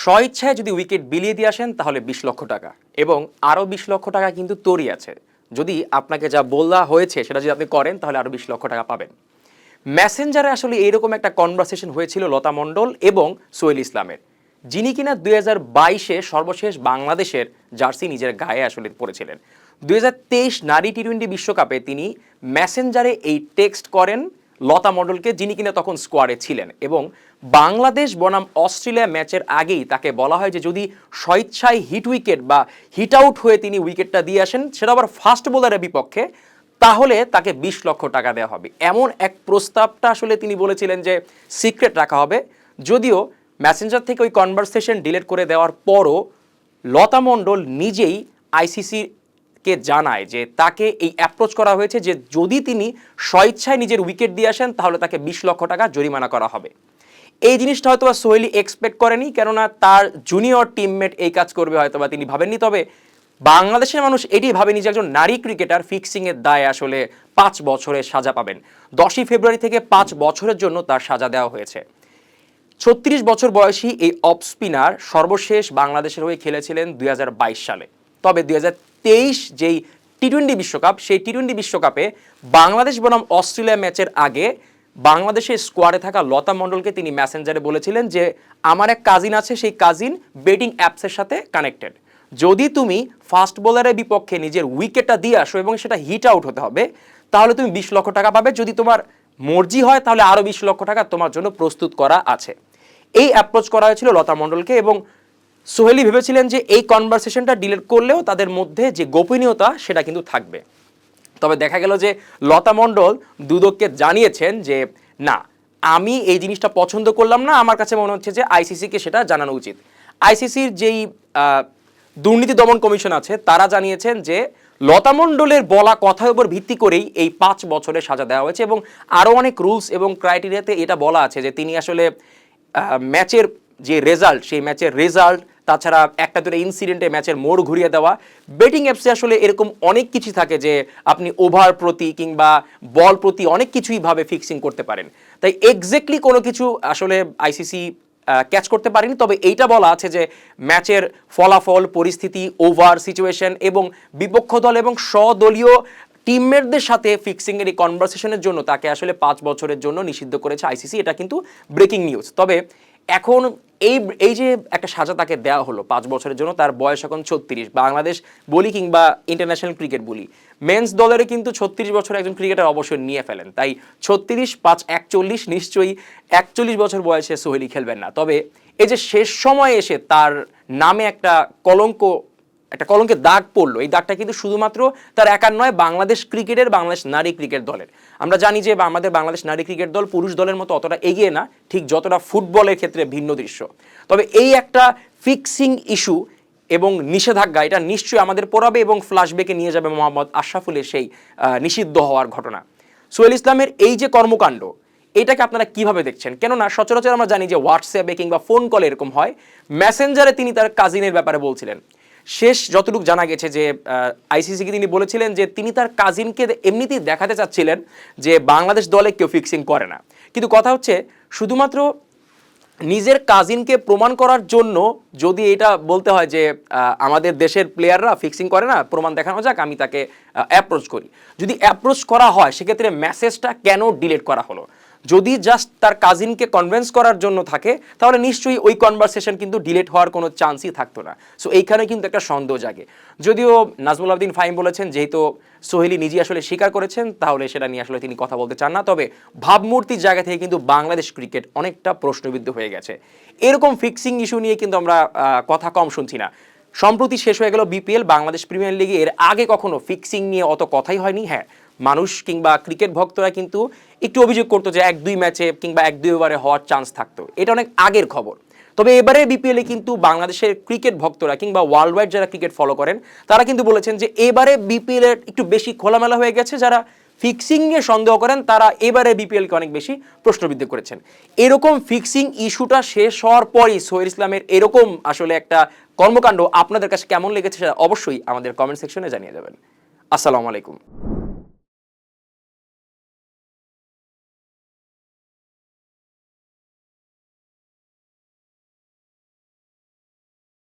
স্বইচ্ছায় যদি উইকেট বিলিয়ে দিয়ে আসেন, তাহলে বিশ লক্ষ টাকা। এবং আরও বিশ লক্ষ টাকা কিন্তু তৈরি আছে। যদি আপনাকে যা বলা হয়েছে, সেটা যদি আপনি করেন, তাহলে আরও বিশ লক্ষ টাকা পাবেন। মেসেঞ্জারে আসলে এইরকম একটা কনভারসেশন হয়েছিল লতা মণ্ডল এবং সোহেল ইসলামের। যিনি কিনা দুই হাজার বাইশে সর্বশেষ বাংলাদেশের জার্সি নিজের গায়ে আসলে পড়েছিলেন দুই হাজার তেইশ নারী টি টোয়েন্টি বিশ্বকাপে তিনি মেসেঞ্জারে এই টেক্সট করেন লতা মণ্ডলকে যিনি কিনা তখন স্কোয়াডে ছিলেন এবং বাংলাদেশ বনাম অস্ট্রেলিয়া ম্যাচের আগেই তাকে বলা হয় যে যদি স্বেচ্ছায় হিট উইকেট বা হিট আউট হয়ে তিনি উইকেটটা দিয়ে আসেন, সেটা আবার ফাস্ট বোলারের বিপক্ষে, তাহলে তাকে বিশ লক্ষ টাকা দেওয়া হবে। এমন এক প্রস্তাবটা আসলে তিনি বলেছিলেন যে সিক্রেট রাখা হবে। যদিও ম্যাসেঞ্জার থেকে ওই কনভারসেশন ডিলিট করে দেওয়ার পরও লতা মণ্ডল নিজেই আইসিসি কে জানায় যে তাকে এই অ্যাপ্রোচ করা হয়েছে যে যদি তিনি স্বেচ্ছায় নিজের উইকেট দিয়ে আসেন, তাহলে তাকে বিশ লক্ষ টাকা জরিমানা করা হবে। এই জিনিসটা হয়তো বা সোহেলি এক্সপেক্ট করেনি, কেননা তার জুনিয়র টিমমেট এই কাজ করবে হয়তো বা তিনি ভাবেননি। তবে বাংলাদেশের মানুষ এটি ভাবেনি যে একজন নারী ক্রিকেটার ফিক্সিংয়ের দায়ে আসলে পাঁচ বছরের সাজা পাবেন। দশই ফেব্রুয়ারি থেকে পাঁচ বছরের জন্য তার সাজা দেওয়া হয়েছে। ছত্রিশ বছর বয়সী এই অফ স্পিনার সর্বশেষ বাংলাদেশের হয়ে খেলেছিলেন দুই হাজার বাইশ সালে। তবে দুই হাজার যেই টি টোয়েন্টি বিশ্বকাপ, সেই টি টোয়েন্টি বিশ্বকাপে বাংলাদেশ বনাম অস্ট্রেলিয়া ম্যাচের আগে বাংলাদেশের স্কোয়াডে থাকা লতা মণ্ডলকে তিনি মেসেঞ্জারে বলেছিলেন যে, আমার এক কাজিন আছে, সেই কাজিন বেটিং অ্যাপসের সাথে কানেক্টেড যদি তুমি ফাস্ট বোলারের বিপক্ষে নিজের উইকেটটা দিয়ে আসো এবং সেটা হিট আউট হতে হবে, তাহলে তুমি বিশ লক্ষ টাকা পাবে। যদি তোমার মর্জি হয়, তাহলে আরও বিশ লক্ষ টাকা তোমার জন্য প্রস্তুত করা আছে। এই অ্যাপ্রোচ করা হয়েছিল লতা মণ্ডলকে এবং সোহেলি ভেবেছিলেন যে এই কনভারসেশনটা ডিলিট করলেও তাদের মধ্যে যে গোপনীয়তা, সেটা কিন্তু থাকবে। তবে দেখা গেল যে লতা মণ্ডল দুদককে জানিয়েছেন যে, না, আমি এই জিনিসটা পছন্দ করলাম না। আমার কাছে মনে হচ্ছে যে আইসিসিকে সেটা জানানো উচিত। আইসিসির যেই দুর্নীতি দমন কমিশন আছে, তারা জানিয়েছেন যে, লতা মণ্ডলের বলা কথার উপর ভিত্তি করেই এই পাঁচ বছরের সাজা দেওয়া হয়েছে এবং আরও অনেক রুলস এবং ক্রাইটেরিয়াতে এটা বলা আছে যে, তিনি আসলে ম্যাচের যে রেজাল্ট সেই ম্যাচের রেজাল্ট তাছাড়া একটা দুটো ইনসিডেন্টে ম্যাচের মোড় ঘুরিয়ে দেওয়া। বেটিং অ্যাপসে আসলে এরকম অনেক কিছু থাকে যে আপনি ওভার প্রতি কিংবা বল প্রতি অনেক কিছুই ভাবে ফিক্সিং করতে পারেন। তাই এক্স্যাক্টলি কোনো কিছু আসলে আইসিসি ক্যাচ করতে পারেনি। তবে এইটা বলা আছে যে ম্যাচের ফলাফল, পরিস্থিতি ওভার সিচুয়েশন এবং বিপক্ষ দল এবং স্বদলীয় টিমমেটদের সাথে ফিক্সিংয়ের এই কনভারসেশনের জন্য তাকে আসলে পাঁচ বছরের জন্য নিষিদ্ধ করেছে আইসিসি এটা কিন্তু ব্রেকিং নিউজ তবে এখন এই এই যে একটা সাজা তাকে দেওয়া হলো পাঁচ বছরের জন্য, তার বয়স এখন ছত্রিশ। বাংলাদেশ বলি কিংবা ইন্টারন্যাশনাল ক্রিকেট বলি। মেন্স দলেরও কিন্তু ছত্রিশ বছর একজন ক্রিকেটার অবসর নিয়ে ফেলেন। তাই ছত্রিশ, পাঁচ, একচল্লিশ নিশ্চয়ই একচল্লিশ বছর বয়সে সোহেলি খেলবেন না। তবে এই যে শেষ সময়ে এসে তার নামে একটা কলঙ্ক একটা কলঙ্কের দাগ পড়ল। এই দাগটা কিন্তু শুধুমাত্র তার একার নয়, বাংলাদেশ ক্রিকেটের, বাংলাদেশ নারী ক্রিকেট দলের। আমরা জানি যে আমাদের বাংলাদেশ নারী ক্রিকেট দল পুরুষ দলের মতো অতটা এগিয়ে না, ঠিক যতটা ফুটবলের ক্ষেত্রে ভিন্ন দৃশ্য। তবে এই একটা ফিক্সিং ইস্যু এবং নিষেধাজ্ঞা, এটা নিশ্চয়ই আমাদের পড়াবে এবং ফ্ল্যাশব্যাকে নিয়ে যাবে মোহাম্মদ আশরাফুলের সেই নিষিদ্ধ হওয়ার ঘটনা। সোহেল ইসলামের এই যে কর্মকাণ্ড, এটাকে আপনারা কীভাবে দেখছেন? কেননা সচরাচর আমরা জানি যে হোয়াটসঅ্যাপে কিংবা ফোন কলে এরকম হয়। মেসেঞ্জারে তিনি তার কাজিনের ব্যাপারে বলছিলেন। শেষ যতটুকু জানা গেছে যে আইসিসিকে তিনি বলেছিলেন যে, তিনি তার কাজিনকে এমনিতেই দেখাতে চাচ্ছিলেন যে, বাংলাদেশ দলে কেউ ফিক্সিং করে না। কিন্তু কথা হচ্ছে, শুধুমাত্র নিজের কাজিনকে প্রমাণ করার জন্য যদি এটা বলতে হয় যে আমাদের দেশের প্লেয়াররা ফিক্সিং করে না, প্রমাণ দেখানো যাক, আমি তাকে অ্যাপ্রোচ করি। যদি অ্যাপ্রোচ করা হয়, সেক্ষেত্রে মেসেজটা কেন ডিলিট করা হলো? যদি জাস্ট তার কাজিনকে কনভিন্স করার জন্য থাকে, তাহলে নিশ্চয়ই ওই কনভারসেশন কিন্তু ডিলেট হওয়ার কোনো চান্সই থাকতো না। সো এইখানে কিন্তু একটা সন্দেহ জাগে। যদিও নাজমুল আবদিন ফাইম বলেছেন, যেহেতু সোহেলি নিজে আসলে স্বীকার করেছেন, তাহলে সেটা নিয়ে আসলে তিনি কথা বলতে চান না। তবে ভাবমূর্তির জায়গা থেকে কিন্তু বাংলাদেশ ক্রিকেট অনেকটা প্রশ্নবিদ্ধ হয়ে গেছে। এরকম ফিক্সিং ইস্যু নিয়ে কিন্তু আমরা কথা কম শুনছি না। সম্প্রতি শেষ হয়ে গেল বিপিএল বাংলাদেশ প্রিমিয়ার লিগে এর আগে কখনো ফিক্সিং নিয়ে অত কথাই হয়নি? হ্যাঁ মানুষ কিংবা ক্রিকেট ভক্তরা কিন্তু একটু অভিযোগ করতো যে এক দুই ম্যাচে কিংবা এক দুই ওভারে হওয়ার চান্স থাকতো। এটা অনেক আগের খবর। তবে এবারে বিপিএলে কিন্তু বাংলাদেশের ক্রিকেট ভক্তরা কিংবা ওয়ার্ল্ড ওয়াইড যারা ক্রিকেট ফলো করেন, তারা কিন্তু বলেছেন যে এবারে বিপিএল একটু বেশি খোলামেলা হয়ে গেছে। যারা ফিক্সিং নিয়ে সন্দেহ করেন, তারা এবারে বিপিএলকে অনেক বেশি প্রশ্নবিদ্ধ করেছেন। এরকম ফিক্সিং ইস্যুটা শেষ হওয়ার পরই সোহেল ইসলামের এরকম আসলে একটা কর্মকাণ্ড আপনাদের কাছে কেমন লেগেছে সেটা অবশ্যই আমাদের কমেন্ট সেকশনে জানিয়ে দেবেন। আসসালামু আলাইকুম।